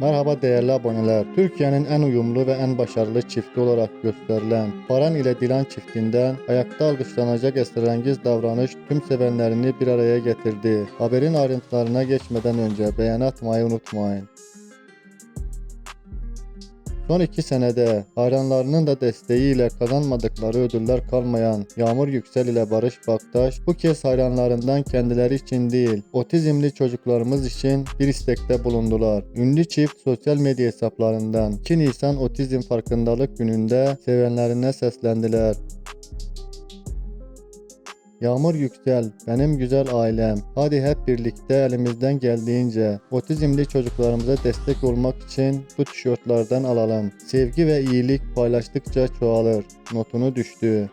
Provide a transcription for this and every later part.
Merhaba değerli aboneler. Türkiye'nin en uyumlu ve en başarılı çifti olarak gösterilen Baran ile Dilan çiftinden ayakta alkışlanacak esrarengiz davranış tüm sevenlerini bir araya getirdi. Haberin ayrıntılarına geçmeden önce beğeni atmayı unutmayın. Son iki senede hayranlarının da desteğiyle kazanmadıkları ödüller kalmayan Yağmur Yüksel ile Barış Baktaş bu kez hayranlarından kendileri için değil otizmli çocuklarımız için bir istekte bulundular. Ünlü çift sosyal medya hesaplarından 2 Nisan Otizm Farkındalık Günü'nde sevenlerine seslendiler. Yağmur Yüksel, benim güzel ailem. Hadi hep birlikte elimizden geldiğince otizmli çocuklarımıza destek olmak için bu tişörtlerden alalım. Sevgi ve iyilik paylaştıkça çoğalır. Notunu düştü.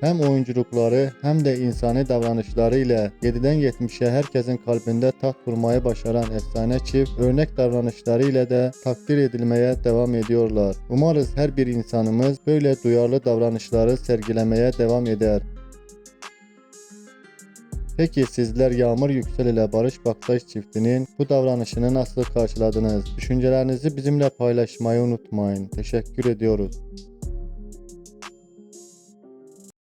Hem oyunculukları hem de insani davranışları ile 7'den 70'e herkesin kalbinde taht kurmayı başaran efsane çift örnek davranışları ile de takdir edilmeye devam ediyorlar. Umarız her bir insanımız böyle duyarlı davranışları sergilemeye devam eder. Peki sizler Yağmur Yüksel ile Barış Baktaş çiftinin bu davranışını nasıl karşıladınız? Düşüncelerinizi bizimle paylaşmayı unutmayın. Teşekkür ediyoruz.